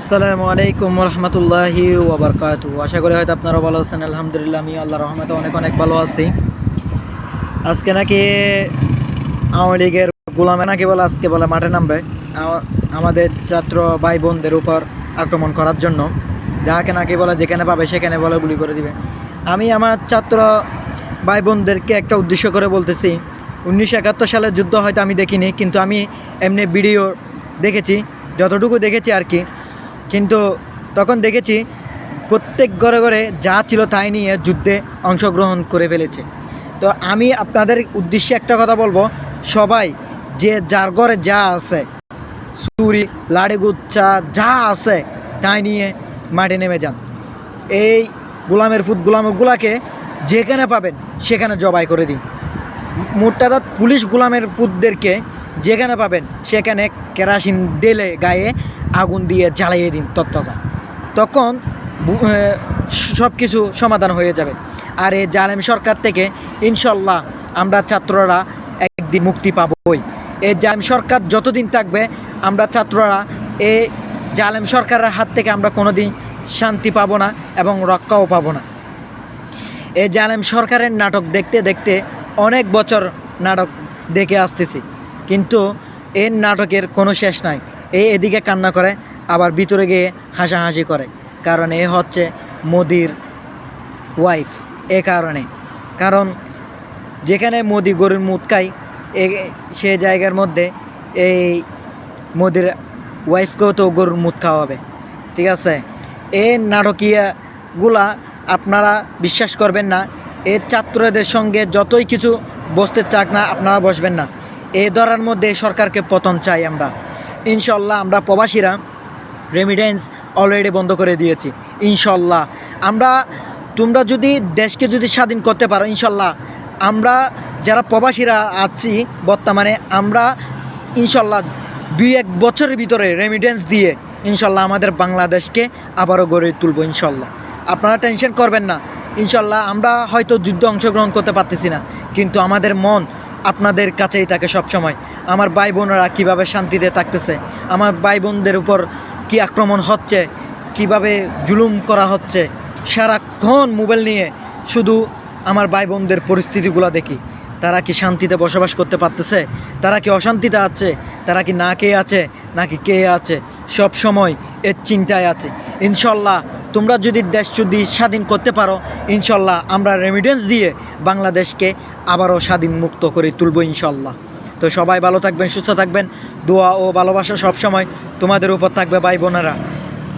আসসালামু আলাইকুম রহমতুল্লাহি ওবরকাতু আশা করি হয়তো আপনারা ভালো আছেন, আলহামদুলিল্লাহ আমি আল্লাহ রহমতে অনেক অনেক ভালো আছি। আজকে নাকি আওয়ামী লীগের গোলামে নাকি বলে আজকে বলে মাঠে নামবে। আমাদের ছাত্র ভাই বোনদের উপর আক্রমণ করার জন্য। যাহাকে নাকি বলে যেখানে পাবে সেখানে বলে গুলি করে দিবে। আমি আমার ছাত্র ভাই বোনদেরকে একটা উদ্দেশ্য করে বলতেছি, উনিশশো একাত্তর সালের যুদ্ধ হয়তো আমি দেখিনি, কিন্তু আমি এমনি ভিডিও দেখেছি, যতটুকু দেখেছি আর কি। কিন্তু তখন দেখেছি প্রত্যেক ঘরে ঘরে যা ছিল তাই নিয়ে যুদ্ধে অংশগ্রহণ করে ফেলেছে। তো আমি আপনাদের উদ্দেশ্যে একটা কথা বলব, সবাই যে যার ঘরে যা আছে, ছুরি লাড়িগুচ্ছা যা আছে তাই নিয়ে মাঠে নেমে যান। এই গোলামের ফুট গোলামগুলাকে যেখানে পাবেন সেখানে জবাই করে দিন। মোটাদা পুলিশ গোলামের ফুটদেরকে যেখানে পাবেন, সেখানে কেরাসিন ঢেলে গায়ে আগুন দিয়ে জ্বালিয়ে দিন তত্ত্বচা তখন সব কিছু সমাধান হয়ে যাবে। আর এই জালেম সরকার থেকে ইনশাল্লাহ আমরা ছাত্ররা একদিন মুক্তি পাবই। এই জালেম সরকার যতদিন থাকবে, আমরা ছাত্ররা এই জালেম সরকারের হাত থেকে আমরা কোনো দিন শান্তি পাবো না এবং রক্ষাও পাবো না। এই জালেম সরকারের নাটক দেখতে দেখতে অনেক বছর নাটক দেখে আসতেছি। কিন্তু এর নাটকের কোনো শেষ নাই। এ এদিকে কান্না করে, আবার ভিতরে গিয়ে হাসাহাসি করে। কারণ এ হচ্ছে মোদির ওয়াইফ এ কারণে। কারণ যেখানে মোদি গরুর মুদ খায়, এ সে জায়গার মধ্যে এই মোদির ওয়াইফকেও তো গরুর মুদ খাওয়াবে। ঠিক আছে? এই নাটকীয়গুলা আপনারা বিশ্বাস করবেন না। এর ছাত্রদের সঙ্গে যতই কিছু বসতে চাক না, আপনারা বসবেন না। এই ধরার মধ্যে সরকারকে পতন চাই আমরা। ইনশাল্লাহ আমরা প্রবাসীরা রেমিডেন্স অলরেডি বন্ধ করে দিয়েছি। ইনশাল্লাহ। আমরা, তোমরা যদি দেশকে যদি স্বাধীন করতে পারো, ইনশাল্লাহ। আমরা যারা প্রবাসীরা আছি বর্তমানে, আমরা ইনশাল্লাহ দুই এক বছরের ভিতরে রেমিডেন্স দিয়ে ইনশাল্লাহ আমাদের বাংলাদেশকে আবারও গড়ে তুলবো ইনশাল্লাহ। আপনারা টেনশন করবেন না। ইনশাল্লাহ আমরা হয়তো যুদ্ধে অংশগ্রহণ করতে পারতেছি না, কিন্তু আমাদের মন আপনাদের কাছেই থাকে সবসময়। আমার ভাই বোনেরা কীভাবে শান্তিতে থাকতেছে, আমার ভাই বোনদের উপর কি আক্রমণ হচ্ছে, কীভাবে জুলুম করা হচ্ছে, সারাক্ষণ মোবাইল নিয়ে শুধু আমার ভাই বোনদের পরিস্থিতিগুলো দেখি। তারা কি শান্তিতে বসবাস করতে পারতেছে, তারা কি অশান্তিতে আছে, তারা কি না কে আছে নাকি কে আছে সব সময় এর চিন্তায় আছে। ইনশাল্লাহ তোমরা যদি দেশ যদি স্বাধীন করতে পারো, ইনশাল্লাহ আমরা রেমিডেন্স দিয়ে বাংলাদেশকে আবারও স্বাধীন মুক্ত করে তুলবো ইনশাল্লাহ। তো সবাই ভালো থাকবেন, সুস্থ থাকবেন। দোয়া ও ভালোবাসা সবসময় তোমাদের উপর থাকবে ভাই বোনেরা।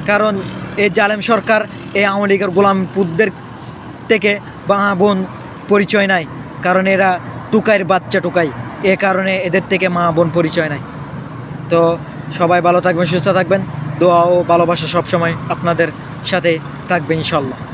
কারণ এই জালেম সরকার এই আওয়ামী লীগের গোলাম পুতদের থেকে বা বোন পরিচয় নাই। কারণ এরা টুকাইয়ের বাচ্চা টুকাই। এ কারণে এদের থেকে মা বোন পরিচয় নাই। তো সবাই ভালো থাকবেন, সুস্থ থাকবেন। দোয়া ও ভালোবাসা সবসময় আপনাদের সাথে থাকবে ইনশাল্লাহ